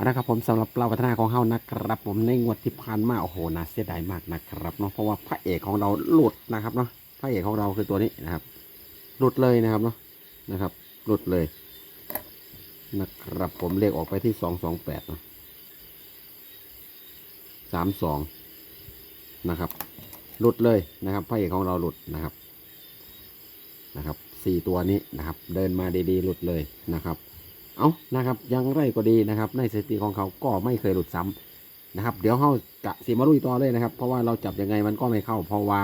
เอาละครับผมสำหรับเราพัฒนาของเฮานะครับ ผมในงวดที่ผ่านมาโอ้โหน่าเสียดายมากนะครับเนาะเพราะว่าพระเอกของเราหลุดนะครับเนาะพระเอกของเราคือตัวนี้นะครับ หลุดเลยนะครับเนาะนะครับ หลุดเลยนะครับผมเลขออกไปที่สองสองแปดนะสามสองนะครับหลุดเลยนะครับพระเอกของเราหลุดนะครับนะครับสี่ตัวนี้นะครับ เดินมาดีๆหลุดเลยนะครับ เอานะครับยังไรก็ดีนะครับ ในสถิติของเขาก็ไม่เคยหลุดซ้ำนะครับ เดี๋ยวเขากะสีมาลุยต่อเลยนะครับ เพราะว่าเราจับยังไงมันก็ไม่เข้า เพราะว่า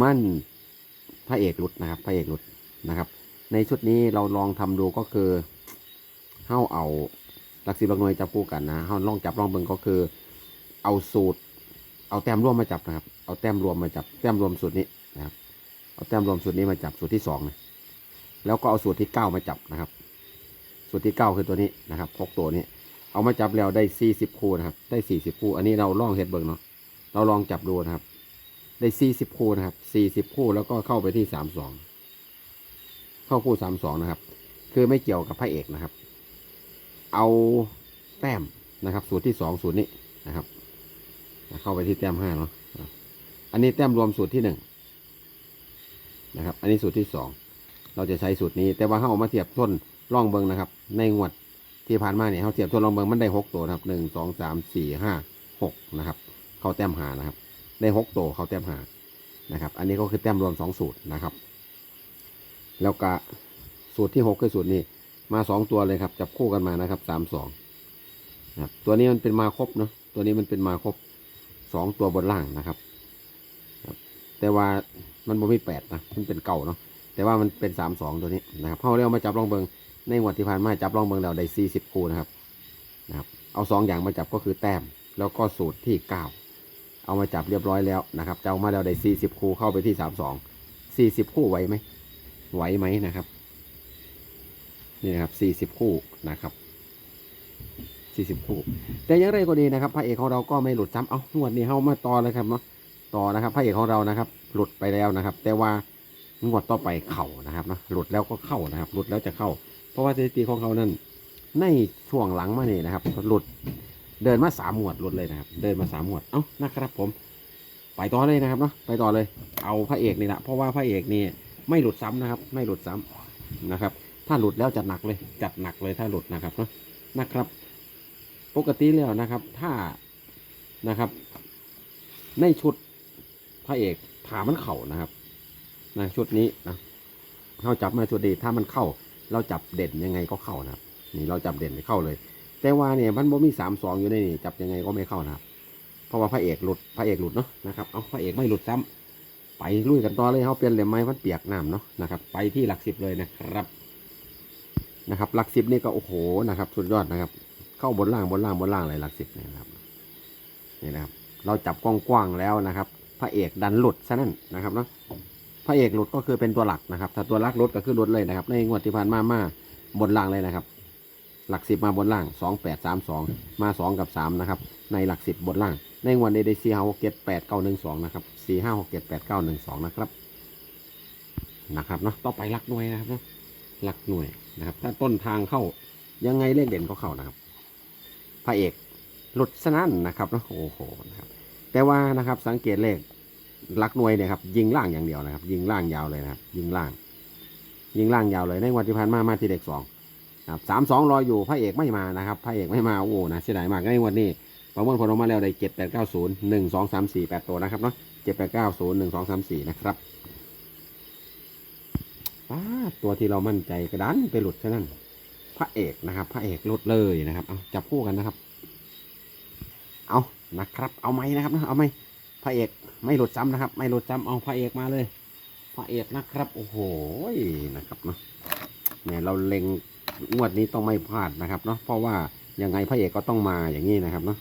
มันพระเอกหลุดนะครับพระเอกหลุดนะครับ ในชุดนี้เราลองทำดูก็คือเฮาเอาหลักสิบหลักหน่วยจับคู่กันนะเฮาลองจับลองเบิ่งก็คือ เอาสูตร เอาแต้มรวมมาจับนะครับ เอาแต้มรวมมาจับแต้มรวมสูตรนี้นะครับ เอาแต้มรวมสูตรนี้มาจับสูตรที่สองนะแล้วก็เอาสูตรที่เก้ามาจับนะครับ สูตรที่เก้าคือตัวนี้นะครับหกตัวนี้ เอามาจับแล้วได้สี่สิบคู่นะครับ ได้สี่สิบคู่ อันนี้เราลองเฮ็ดเบิ่งเนาะเราลองจับดูนะครับ ได้สี่สิบคู่นะครับสี่สิบคู่แล้วก็เข้าไปที่สามสองเข้าคู่สามสองนะครับ คือไม่เกี่ยวกับพระเอกนะครับ เอาแต้มนะครับ สูตรที่สองสูตรนี้นะครับ เข้าไปที่แต้มห้าเนาะอันนี้แต้มรวมสูตรที่หนึ่งนะครับ อันนี้สูตรที่สอง เราจะใช้สูตรนี้ แต่ว่าเขาเอามาเทียบต้น ร่องเบิงนะครับ ในงวดที่ผ่านมาเนี่ยเขาเทียบต้นร่องเบิงมันได้หกตัวนะครับหนึ่งสองสามสี่ห้าหกนะครับ เขาแต้มหานะครับ ได้หกตัวเขาแต้มหานะครับ อันนี้ก็คือแต้มรวมสองสูตรนะครับ แล้วก็สูตรที่หกคือสูตรนี้มาสองตัวเลยครับ จับคู่กันมานะครับสามสองนะครับตัวนี้มันเป็นมาครบเนาะตัวนี้มันเป็นมาครบสองตัวบนล่างนะครับครับแต่ว่ามันบ่มีแปดนะมันเป็นเก่าเนาะแต่ว่ามันเป็นสามสองตัวนี้นะครับเขาเรียกมาจับลองเบิง ในงวดที่ผ่านมาจับลองเบิงเราได้สี่สิบคู่นะครับนะครับ เอาสองอย่างมาจับก็คือแต้ม แล้วก็สูตรที่เก้าเอามาจับเรียบร้อยแล้วนะครับเจ้ามาแล้วได้สี่สิบคู่เข้าไปที่สามสองสี่สิบคู่ไหวไหมไหวไหมนะครับนี่นะครับสี่สิบคู่นะครับสี่สิบคู่ แต่อยังไรก็ดีนะครับ พระเอกของเราก็ไม่หลุดซ้ำเอางวดนี้เข้ามาต่อเลยครับเนาะต่อนะครับ พระเอกของเรานะครับ หลุดไปแล้วนะครับ แต่ว่างวดต่อไปเข่านะครับนะหลุดแล้วก็เข้านะครับ หลุดแล้วจะเข้า ราะว่าสถิติของเขานั้นในช่วงหลังมานี่นะครับหลุดเดินมาสามหมวดหลุดเลยนะครับ เดินมาสามหมวดเอ้านะครับผม ไปต่อเลยนะครับเนาะไปต่อเลย เอาพระเอกนี่แหละเพราะว่าพระเอกนี่ไม่หลุดซ้ำนะครับ ไม่หลุดซ้ำนะครับ ถ้าหลุดแล้วจัดหนักเลย จัดหนักเลยถ้าหลุดนะครับเนาะนะครับ ปกติแล้วนะครับ ถ้านะครับ ในชุดพระเอกถามันเข่านะครับนะชุดนี้นะเราจับมาชุดดีถ้ามันเข้า เราจับเด่นยังไงก็เข้านะครับนี่เราจับเด่นเข้าเลย แต่ว่าเนี่ยมันบ่มีสามสองอยู่ในนี่จับยังไงก็ไม่เข้านะครับ เพราะว่าพระเอกหลุดพระเอกหลุดเนาะนะครับเอาพระเอกไม่หลุดซ้ำไปลุยกันต่อเลยเขาเปลี่ยนเหลี่ยมไม้มันเปียกน้ำเนาะนะครับ ไปที่หลักสิบเลยนะครับนะครับหลักสิบนี่ก็โอ้โหนะครับสุดยอดนะครับ เข้าบนล่างบนล่างบนล่างเลยหลักสิบนะครับนี่นะครับ เราจับกว้างๆแล้วนะครับ พระเอกดันหลุดซะนั่นนะครับเนาะ พระเอกหลุดก็คือเป็นตัวหลักนะครับ ถ้าตัวหลักหลุดก็คือหลุดเลยนะครับ ในงวดที่ผ่านมามาบนล่างเลยนะครับ หลักสิบมาบนล่างสองแปดสามสองมาสองกับสามนะครับ ในหลักสิบบนล่าง ในงวดนี้ได้สี่ห้าหกเจ็ดแปดเก้าหนึ่งสองนะครับสี่ห้าหกเจ็ดแปดเก้าหนึ่งสองนะครับนะครับเนาะต่อไปหลักหน่วยนะครับเนาะหลักหน่วยนะครับ ถ้าต้นทางเข้ายังไงเลขเด่นก็เข้านะครับ พระเอกหลุดสนั่นนะครับเนาะโอ้โหนะครับ แต่ว่านะครับสังเกตเลข ลักหน่วยเนี่ยครับยิงล่างอย่างเดียวนะครับ ยิงล่างยาวเลยนะครับ ยิงล่าง ยิงล่างยาวเลยในวันที่ผ่านมามาที่เด็กสองครับสามสองรออยู่พระเอกไม่มานะครับพระเอกไม่มาโอ้โหนะเสียดายมากในวันนี้ประมวลผลออกมาแล้วได้เจ็ดแปดเก้าศูนย์หนึ่งสองสามสี่แปดตัวนะครับเนาะเจ็ดแปดเก้าศูนย์หนึ่งสองสามสี่นะครับอ้าตัวที่เรามั่นใจกระดันไปหลุดซะนั่นพระเอกนะครับ พระเอกหลุดเลยนะครับเอาจับคู่กันนะครับ เอานะครับ เอาไหมนะครับเอาไหม พระเอกไม่หลุดซ้ำนะครับ ไม่หลุดซ้ำเอาพระเอกมาเลย พระเอกนะครับโอ้โหนะครับเนาะเนี่ยเราเล็งงวดนี้ต้องไม่พลาดนะครับเนาะเพราะว่ายังไงพระเอกก็ต้องมาอย่างนี้นะครับเนาะ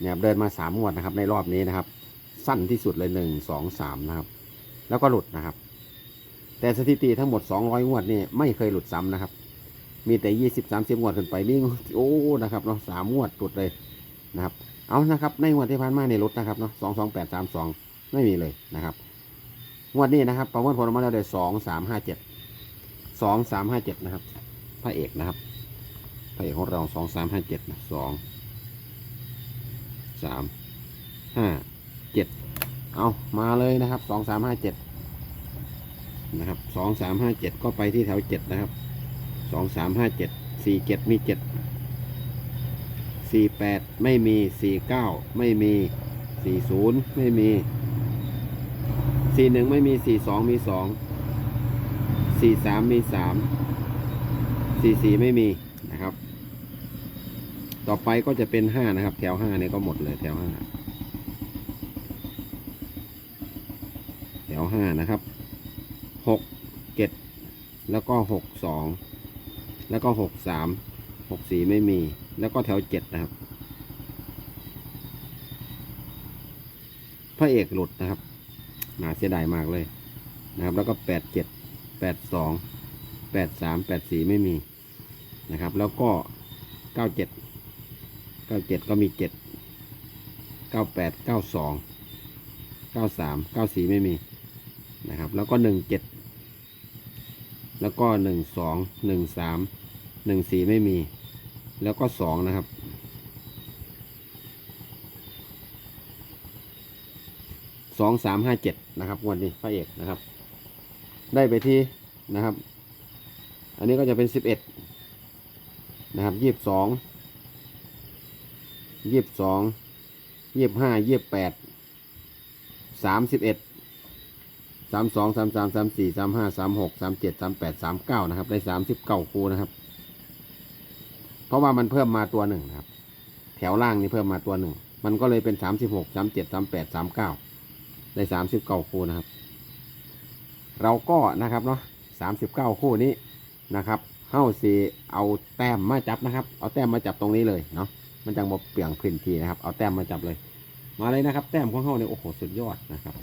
เนี่ยเดินมาสามงวดนะครับ ในรอบนี้นะครับ สั้นที่สุดเลยหนึ่งสองสามนะครับ แล้วก็หลุดนะครับ แต่สถิติทั้งหมดสองร้อยงวดนี่ไม่เคยหลุดซ้ำนะครับ มีแต่ยี่สิบสามสิบงวดขึ้นไปนี่โอ้นะครับเนาะสามงวดหลุดเลยนะครับ เอานะครับในงวดที่ผ่านมาในรถนะครับเนาะสองสองแปดสามสองไม่มีเลยนะครับงวดนี้นะครับประมวลผลออกมาแล้วได้สองสามห้าเจ็ดสองสามห้าเจ็ดนะครับพระเอกนะครับพระเอกของเราสองสามห้าเจ็ดนะสองสามห้าเจ็ดเอามาเลยนะครับสองสามห้าเจ็ดนะครับสองสามห้าเจ็ดก็ไปที่แถวเจ็ดนะครับสองสามห้าเจ็ดสี่เจ็ดมีเจ็ด สี่แปดไม่มีสี่เก้าไม่มีสี่ศูนย์ไม่มีสี่หนึ่งไม่มีสี่สองมีสองสี่สามมีสามสี่สี่ไม่มีนะครับ ต่อไปก็จะเป็นห้านะครับ แถวห้าเนี่ยก็หมดเลยแถวห้าแถวห้านะครับหกเจ็ดแล้วก็หกสองแล้วก็หกสาม หกสี่ไม่มี แล้วก็แถวเจ็ดนะครับ พระเอกหลุดนะครับน่าเสียดายมากเลยนะครับ แล้วก็แปดเจ็ดแปดสองแปดสามแปดสี่ไม่มีนะครับ แล้วก็เก้าเจ็ดเก้าเจ็ดก็มีเจ็ดเก้าแปดเก้าสองเก้าสามเก้าสี่ไม่มีนะครับ แล้วก็หนึ่งเจ็ดแล้วก็หนึ่งสองหนึ่งสามหนึ่งสี่ไม่มี แล้วก็สองนะครับ สองสามห้าเจ็ดนะครับวันนี้พระเอกนะครับ ได้ไปที่นะครับ อันนี้ก็จะเป็นสิบเอ็ดนะครับยี่สิบสองยี่สิบสองยี่สิบห้ายี่สิบแปดสามสิบเอ็ดสามสองสามสามสามสี่สามห้าสามหกสามเจ็ดสามแปดสามเก้านะครับ ได้สามสิบเก้าคูนะครับ เพราะว่ามันเพิ่มมาตัวหนึ่งนะครับ แถวล่างนี่เพิ่มมาตัวหนึ่ง มันก็เลยเป็นสามสิบหกสามเจ็ดสามแปดสามเก้าได้สามสิบเก้าคู่นะครับ เราก็นะครับเนาะสามสิบเก้าคู่นี้นะครับเฮ้าสีเอาแต้มมาจับนะครับ เอาแต้มมาจับตรงนี้เลยเนาะ มันจังบเปลี่ยงพื้นที่นะครับ เอาแต้มมาจับเลย มาเลยนะครับ แต้มของเฮ้าเนี่ยโอ้โหสุดยอดนะครับ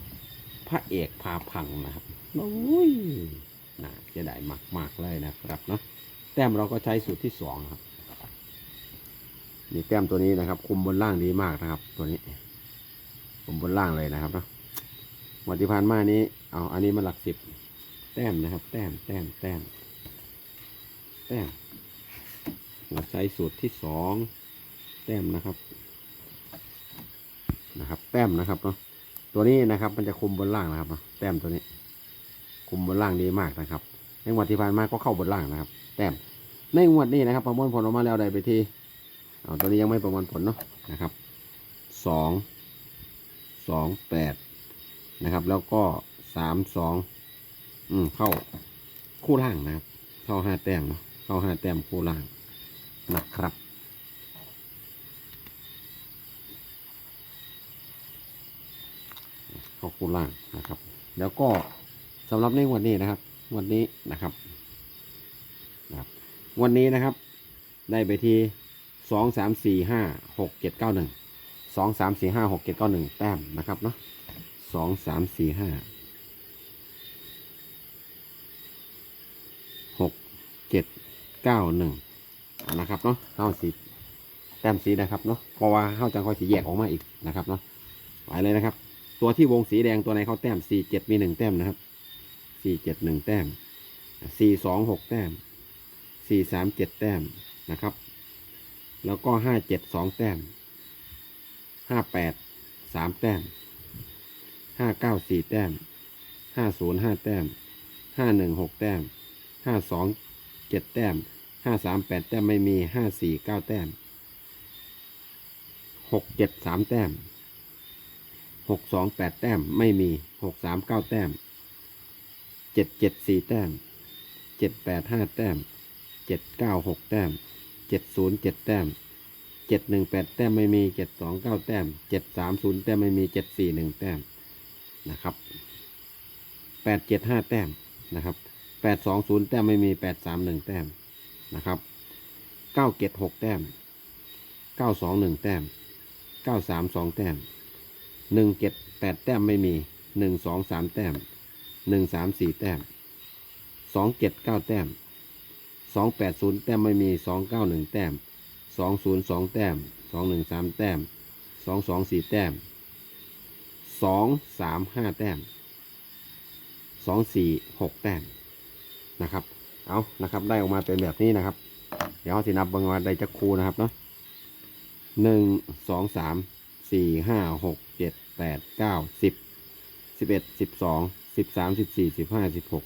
พระเอกพาพังนะครับโอ้ยน่าเสียดายมากเลยนะครับเนาะ แต้มเราก็ใช้สูตรที่สองครับ นี่แต้มตัวนี้นะครับ คุมบนล่างดีมากนะครับ ตัวนี้ คุมบนล่างเลยนะครับเนาะวันที่ผ่านมานี้เอาอันนี้มาหลักสิบแต้มนะครับ แต้มแต้มแต้มแต้มเราใช้สูตรที่สองแต้มนะครับนะครับ แต้มนะครับเนาะตัวนี้นะครับ มันจะคุมบนล่างนะครับเนาะแต้มตัวนี้ คุมบนล่างดีมากนะครับในงวดที่ผ่านมาก็เข้าบนล่างนะครับ แต้มในงวดนี้นะครับประมวลผลออกมาแล้วได้ไปที่ เอาตัวนี้ยังไม่ประมวลผลเนาะนะครับสองสองแปดนะครับ แล้วก็สามสองอืมเข้าคู่ล่างนะครับ เข้าห้าแต้มเนาะเข้าห้าแต้มคู่ล่างนะครับเข้าคู่ล่างนะครับ แล้วก็สำหรับในวันนี้นะครับ วันนี้นะครับนะครับวันนี้นะครับ ได้ไปที่ สองสามสี่ห้าหกเจ็ดเก้าหนึ่งสองสามสี่ห้าหกเจ็ดเก้าหนึ่งแต้มนะครับเนาะสองสามสี่ห้าหกเจ็ดเก้าหนึ่งนะครับเนาะเข้าสีแต้มสีนะครับเนาะเพราะว่าเข้าจังค่อยสีแยกออกมาอีกนะครับเนาะไปเลยนะครับ ตัวที่วงสีแดงตัวไหนเขาแต้มสี่เจ็ดมีหนึ่งแต้มนะครับสี่เจ็ดหนึ่งแต้มสี่สองหกแต้มสี่สามเจ็ดแต้มนะครับ แล้วก็ห้าเจ็ดสองแต้มห้าแปดสามแต้มห้าเก้าสี่แต้มห้าศูนย์ห้าแต้มห้าหนึ่งหกแต้มห้าสองเจ็ดแต้มห้าสามแปดแต้มไม่มีห้าสี่เก้าแต้มหกเจ็ดสามแต้มหกสองแปดแต้มไม่มีหกสามเก้าแต้มเจ็ดเจ็ดสี่แต้มเจ็ดแปดห้าแต้มเจ็ดเก้าหกแต้ม เจ็ดศูนย์เจ็ดแต้มเจ็ดหนึ่งแปดแต้มไม่มีเจ็ดสองเก้าแต้มเจ็ดสามศูนย์แต้มไม่มีเจ็ดสี่หนึ่งแต้มนะครับแปดเจ็ดห้าแต้มนะครับแปดสองศูนย์แต้มไม่มีแปดสามหนึ่งแต้มนะครับเก้าเจ็ดหกแต้มเก้าสองหนึ่งแต้มเก้าสามสองแต้มหนึ่งเจ็ดแปดแต้มไม่มีหนึ่งสองสามแต้มหนึ่งสามสี่แต้มสองเจ็ดเก้าแต้ม สองแปดศูนย์แต้มไม่มีสองเก้าหนึ่งแต้มสองศูนย์สองแต้มสองหนึ่งสามแต้มสองสองสี่แต้มสองสามห้าแต้มสองสี่หกแต้มนะครับ เอานะครับ ได้ออกมาเป็นแบบนี้นะครับ เดี๋ยวเราสินับบิ่งว่าได้จักคูนะครับเนาะหนึ่งสองสามสี่ห้าหกเจ็ดแปดเก้าสิบสิบเอ็ดสิบสองสิบสามสิบสี่สิบห้าสิบหก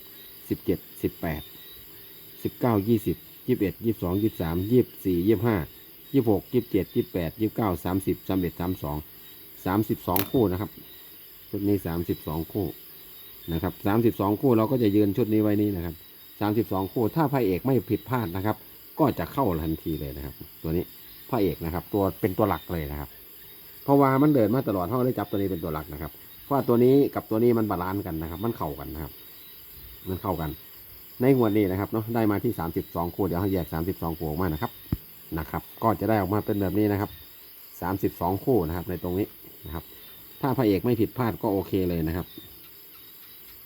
สิบเจ็ดสิบแปด สิบเก้ายี่สิบยี่สิบเอ็ดยี่สิบสองยี่สิบสามยี่สิบสี่ยี่สิบห้ายี่สิบหกยี่สิบเจ็ดยี่สิบแปดยี่สิบเก้าสามสิบสามเอ็ดสามสองสามสิบสองคู่นะครับชุดนี้สามสิบสองคู่นะครับสามสิบสองคู่เราก็จะยืนชุดนี้ไว้นี่นะครับสามสิบสองคู่ถ้าพระเอกไม่ผิดพลาดนะครับ ก็จะเข้าทันทีเลยนะครับ ตัวนี้พระเอกนะครับ ตัวเป็นตัวหลักเลยนะครับ เพราะว่ามันเดินมาตลอดเขาเลยจับตัวนี้เป็นตัวหลักนะครับเพราะว่าตัวนี้กับตัวนี้มันบาลานซ์กันนะครับ มันเข้ากันนะครับ มันเข้ากัน ในงวดนี้นะครับเนาะได้มาที่สามสิบสองคู่เดี๋ยวเขาแยกสามสิบสองคู่ออกมานะครับนะครับ ก็จะได้ออกมาเป็นแบบนี้นะครับสามสิบสองคู่นะครับ ในตรงนี้นะครับ ถ้าพระเอกไม่ผิดพลาดก็โอเคเลยนะครับ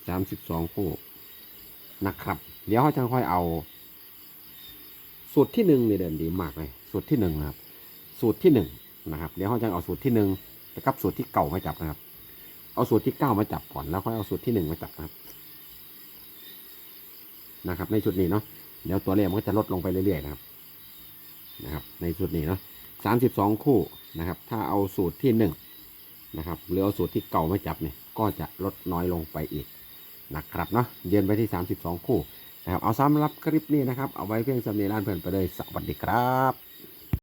สามสิบสองคู่นะครับ เดี๋ยวเขาจะค่อยเอา สูตรที่หนึ่งนี่เด่นดีมากเลยสูตรที่หนึ่งนะครับ สูตรที่หนึ่งนะครับ เดี๋ยวเขาจะเอาสูตรที่หนึ่งกับสูตรที่เก่ามาจับนะครับ เอาสูตรที่เก้ามาจับก่อนแล้วค่อยเอาสูตรที่หนึ่งมาจับนะครับ นะครับ ในชุดนี้เนาะเดี๋ยวตัวเลขมันก็จะลดลงไปเรื่อยๆนะครับนะครับ ในชุดนี้เนาะสามสิบสองคู่นะครับ ถ้าเอาสูตรที่หนึ่งนะครับหรือเอาสูตรที่เก่ามาจับเนี่ยก็จะลดน้อยลงไปอีกนะครับเนาะเยืนไปที่สามสิบสองคู่นะครับเอาสำหรับคลิปนี้นะครับ เอาไว้เพียงสำเนียงร้านเพื่อนไปเลยสวัสดีครับ